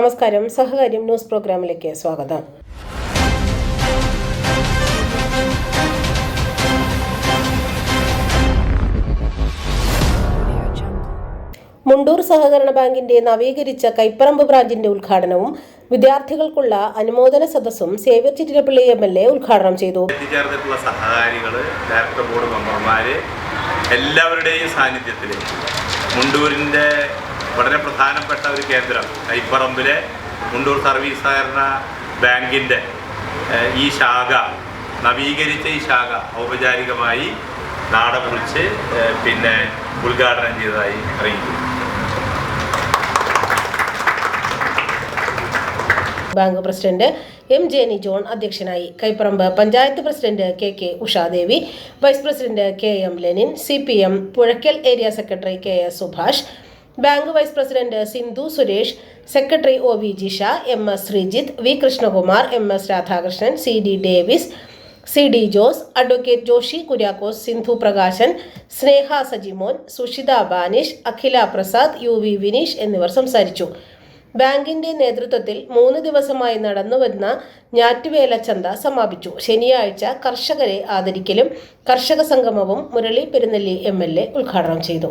നമസ്കാരം. സഹകാര്യം ന്യൂസ് പ്രോഗ്രാമിലേക്ക് സ്വാഗതം. മുണ്ടൂർ സഹകരണ ബാങ്കിന്റെ നവീകരിച്ച കൈപ്പറമ്പ് ബ്രാഞ്ചിന്റെ ഉദ്ഘാടനവും വിദ്യാർത്ഥികൾക്കുള്ള അനുമോദന സദസ്സും Xavier Chittirappally M L A ഉദ്ഘാടനം ചെയ്തു. ബോർഡ് മെമ്പർമാര് എല്ലാവരുടെയും സാന്നിധ്യത്തിൽ മുണ്ടൂരിന്റെ വളരെ പ്രധാനപ്പെട്ട ഒരു കേന്ദ്രം. കൈപ്പറമ്പിലെ മുണ്ടൂർ സർവീസ് സഹകരണ ബാങ്കിന്റെ ഈ ശാഖ നവീകരിച്ച ഈ ശാഖ ഔപചാരികമായി നാട കുറിച്ച് പിന്നെ ഉദ്ഘാടനം ചെയ്തതായി അറിയിച്ചു bank president M Jenny John അധ്യക്ഷനായി Kaiparambu panchayat president K K Ushadevi vice president K M Lenin C P M Puzhakkal area secretary K S Subhash bank vice president Sindhu Suresh secretary O V Jisha M S Sreejith V Krishnakumar M S Radhakrishnan C D Davis C D Jose advocate Joshy Kuriakose Sindhu Prakashan Sneha Sajimon Sushitha Banish Akhila Prasad U V Vineesh എന്നിവർ സംസാരിച്ചു. ബാങ്കിന്റെ നേതൃത്വത്തിൽ മൂന്ന് ദിവസമായി നടന്നുവരുന്ന ഞാറ്റുവേല ചന്ത സമാപിച്ചു. ശനിയാഴ്ച കർഷകരെ ആദരിക്കലും കർഷക സംഗമവും മുരളി പെരുന്നെല്ലി എം ഉദ്ഘാടനം ചെയ്തു.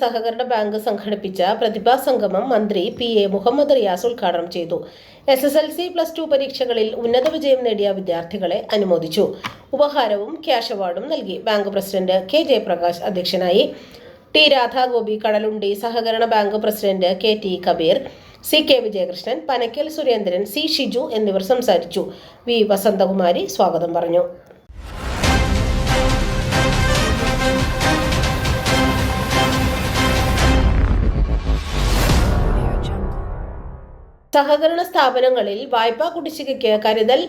സഹകരണ ബാങ്ക് സംഘടിപ്പിച്ച പ്രതിഭാ സംഗമം മന്ത്രി പി എ മുഹമ്മദ് റിയാസ് ഉദ്ഘാടനം ചെയ്തു. S S L C plus two പരീക്ഷകളിൽ ഉന്നത വിജയം നേടിയ വിദ്യാർത്ഥികളെ അനുമോദിച്ചു. ഉപഹാരവും ക്യാഷ് അവാർഡും നൽകി ബാങ്ക് പ്രസിഡന്റ് കെ ജയപ്രകാശ് അധ്യക്ഷനായി. ടി രാധാഗോപി കടലുണ്ടി സഹകരണ bank president K T Kabeer C K Vijayakrishnan Panakkal Surendran C Shiju എന്നിവർ സംസാരിച്ചു. വി വസന്തകുമാരി സ്വാഗതം പറഞ്ഞു. സഹകരണ സ്ഥാപനങ്ങളിൽ വായ്പാ കുടിശ്ശികയ്ക്ക് കരുതൽ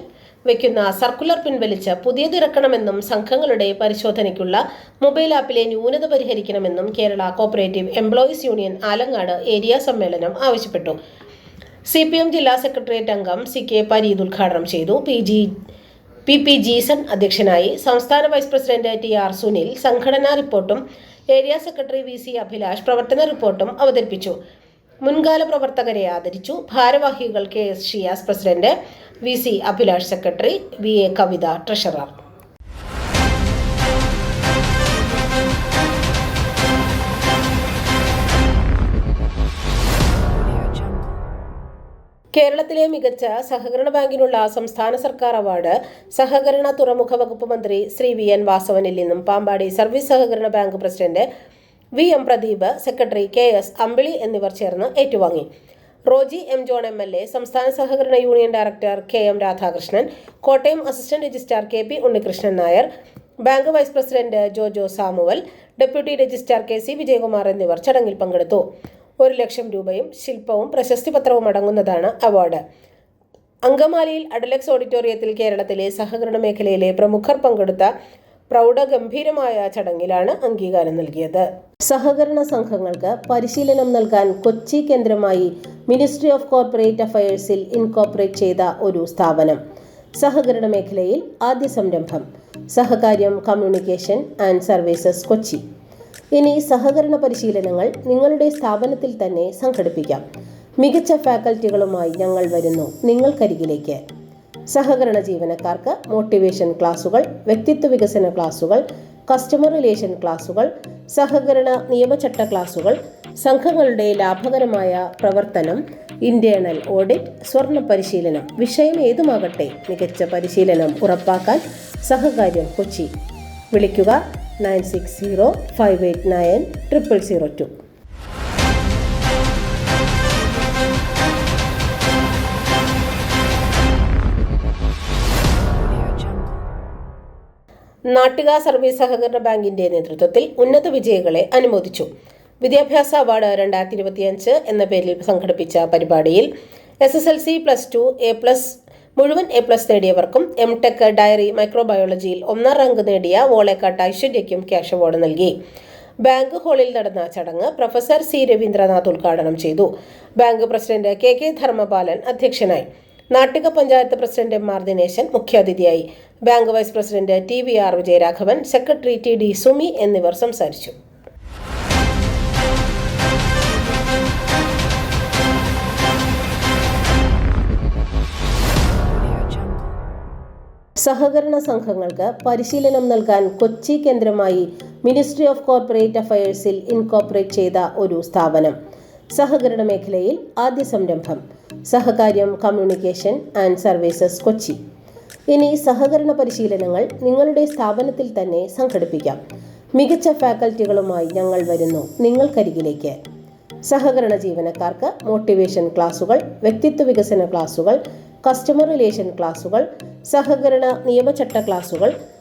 വയ്ക്കുന്ന സർക്കുലർ പിൻവലിച്ച് പുതിയതിറക്കണമെന്നും സംഘങ്ങളുടെ പരിശോധനയ്ക്കുള്ള മൊബൈൽ ആപ്പിലെ ന്യൂനത പരിഹരിക്കണമെന്നും Kerala cooperative employees union Alangad area സമ്മേളനം ആവശ്യപ്പെട്ടു. സി പി എം ജില്ലാ സെക്രട്ടേറിയറ്റ് അംഗം സി കെ പരീദ് ഉദ്ഘാടനം ചെയ്തു. P G P P Jeeson അധ്യക്ഷനായി സംസ്ഥാന vice president T R Sunil സംഘടനാ റിപ്പോർട്ടും area secretary V C Abhilash പ്രവർത്തന റിപ്പോർട്ടും അവതരിപ്പിച്ചു. മുൻകാല പ്രവർത്തകരെ ആദരിച്ചു. ഭാരവാഹികൾ K. S. Shiyas president V. C. Abhilash secretary V. A. Kavitha treasurer. കേരളത്തിലെ മികച്ച സഹകരണ ബാങ്കിനുള്ള സംസ്ഥാന സർക്കാർ അവാർഡ് സഹകരണ തുറമുഖ വകുപ്പ് മന്ത്രി ശ്രീ വി. എൻ. വാസവനിൽ നിന്നും പാമ്പാടി സർവീസ് സഹകരണ bank president V M Pradeep secretary K S Ambili എന്നിവർ ചേർന്ന് ഏറ്റുവാങ്ങി. Roji M John M L A സംസ്ഥാന സഹകരണ union director K M Radhakrishnan Kottayam assistant registrar K P Unnikrishnan Nair bank vice president Jojo Samuel deputy registrar K C Vijayakumar എന്നിവർ ചടങ്ങിൽ പങ്കെടുത്തു. ഒരു ലക്ഷം രൂപയും ശില്പവും പ്രശസ്തി പത്രവും അടങ്ങുന്നതാണ് അവാർഡ്. അങ്കമാലിയിൽ അഡലക്സ് ഓഡിറ്റോറിയത്തിൽ കേരളത്തിലെ സഹകരണ മേഖലയിലെ പ്രമുഖർ പങ്കെടുത്ത പ്രൗഢഗംഭീരമായ ചടങ്ങിലാണ് അംഗീകാരം നൽകിയത്. സഹകരണ സംഘങ്ങൾക്ക് പരിശീലനം നൽകാൻ കൊച്ചി കേന്ദ്രമായി മിനിസ്ട്രി ഓഫ് കോർപ്പറേറ്റ് അഫയേഴ്സിൽ ഇൻകോർപ്പറേറ്റ് ചെയ്ത ഒരു സ്ഥാപനം. സഹകരണ മേഖലയിൽ ആദ്യ സംരംഭം. Sahakaryam communication and services Kochi. ഇനി സഹകരണ പരിശീലനങ്ങൾ നിങ്ങളുടെ സ്ഥാപനത്തിൽ തന്നെ സംഘടിപ്പിക്കാം. മികച്ച ഫാക്കൽറ്റികളുമായി ഞങ്ങൾ വരുന്നു. നിങ്ങൾക്കരികിലേക്ക്. സഹകരണ ജീവനക്കാർക്ക് മോട്ടിവേഷൻ ക്ലാസുകൾ വ്യക്തിത്വ വികസന ക്ലാസുകൾ കസ്റ്റമർ റിലേഷൻ ക്ലാസുകൾ സഹകരണ നിയമചട്ട ക്ലാസുകൾ സംഘങ്ങളുടെ ലാഭകരമായ പ്രവർത്തനം ഇന്റേണൽ ഓഡിറ്റ് സ്വർണ പരിശീലനം വിഷയം ഏതുമാകട്ടെ മികച്ച പരിശീലനം ഉറപ്പാക്കാൻ സഹകാര്യം കൊച്ചി. വിളിക്കുക nine six zero five eight nine triple zero two. Nattika service സഹകരണ ബാങ്കിന്റെ നേതൃത്വത്തിൽ ഉന്നത വിജയികളെ അനുമോദിച്ചു. വിദ്യാഭ്യാസ അവാർഡ് രണ്ടായിരത്തി ഇരുപത്തിയഞ്ച് എന്ന പേരിൽ സംഘടിപ്പിച്ച പരിപാടിയിൽ S S L C plus two A plus മുഴുവൻ എ പ്ലസ് നേടിയവർക്കും എം ടെക് ഡയറി മൈക്രോബയോളജിയിൽ ഒന്നാം റാങ്ക് നേടിയ വോളേക്കാട്ട് ഐശ്വര്യയ്ക്കും ക്യാഷ് അവാർഡ് നൽകി. ബാങ്ക് ഹാളിൽ നടന്ന ചടങ്ങ് പ്രൊഫസർ സി രവീന്ദ്രനാഥ് ഉദ്ഘാടനം ചെയ്തു. Bank president K K Dharmapalan അധ്യക്ഷനായി. Nattika panchayat president M R Dineshan മുഖ്യാതിഥിയായി. Bank vice president T V R Vijayaraghavan secretary T D Sumi എന്നിവർ സംസാരിച്ചു. സഹകരണ സംഘങ്ങൾക്ക് പരിശീലനം നൽകാൻ കൊച്ചി കേന്ദ്രമായി മിനിസ്ട്രി ഓഫ് കോർപ്പറേറ്റ് അഫയേഴ്സിൽ ഇൻകോർപ്പറേറ്റ് ചെയ്ത ഒരു സ്ഥാപനം. സഹകരണ മേഖലയിൽ ആദ്യ സംരംഭം. Sahakaryam communication and services Kochi. ഇനി സഹകരണ പരിശീലനങ്ങൾ നിങ്ങളുടെ സ്ഥാപനത്തിൽ തന്നെ സംഘടിപ്പിക്കാം. മികച്ച ഫാക്കൽറ്റികളുമായി ഞങ്ങൾ വരുന്നു നിങ്ങൾക്കരികിലേക്ക്. സഹകരണ ജീവനക്കാർക്ക് മോട്ടിവേഷൻ ക്ലാസുകൾ വ്യക്തിത്വ വികസന ക്ലാസുകൾ കസ്റ്റമർ റിലേഷൻ ക്ലാസുകൾ സഹകരണ നിയമചട്ട ക്ലാസുകൾ